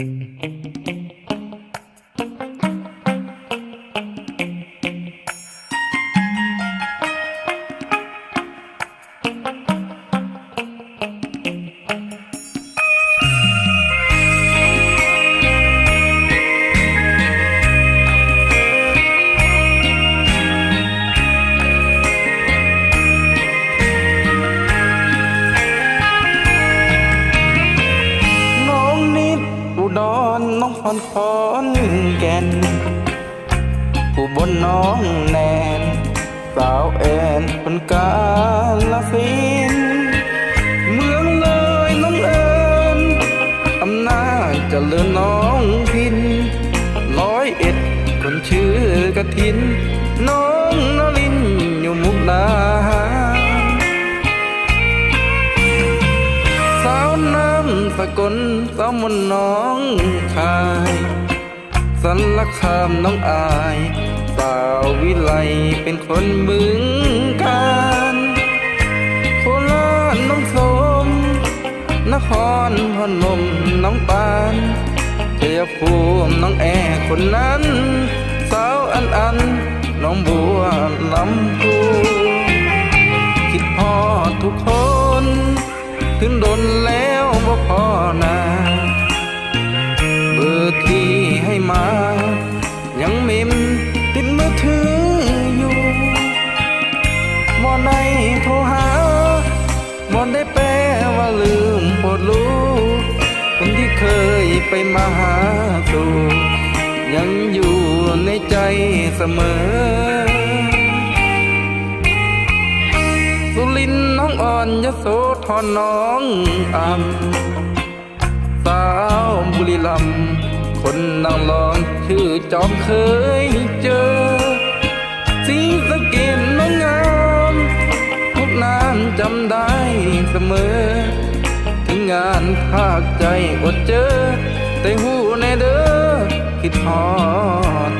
น้ อนของพรคอนแก่นผู้บนน้องแนน สาวแอนคนกาลสินเมืองเลยน้องเอิญอำนาจเจริญน้องพิน ร้อยเอ็ดคนชื่อกระทินน้อง สกลสาวมนน้องชายสันลักคามน้องอาย สาววิไลเป็นคนบึงการโคราชน้องสม นครพนมน้องปานเทียภูมิน้องแอคนนั้น สาวอันอันน้องบัวลำพู บ่ได้แปลว่าลืมโปรดรู้คนที่เคยไปมาหาสู่ยังอยู่ในใจเสมอ สุรินทร์น้องอ่อนยโสธรน้องอำสาวบุรีรัมย์คนนางรองชื่อจอมเคยเจอ มอถึงงานภาคใจอดเจอ แต่หูในเด้อคิดฮอด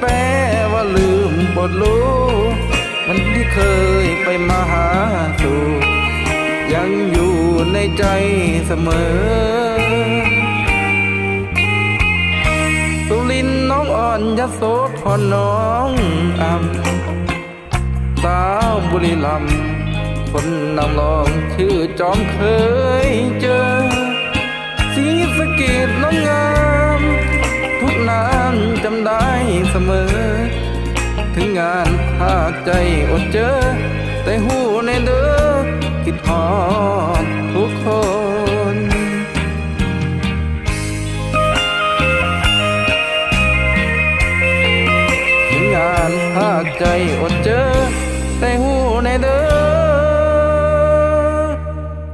แปลว่าลืมบทรู้ มันที่เคยไปมาหาสู่ยังอยู่ในใจเสมอ สุรินน้องอ่อนยโสธรน้องอำสาวบุรีรัมย์คนนางรองชื่อจอมเคยเจอสีสะเกดน้องงาม ใจอดเจอ แต่หูในเด้อคิดฮอดทุกคนถึงงานภาคใจอดเจอ แต่หูในเด้อ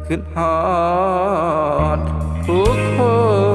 ขึ้นฮอดทุกคน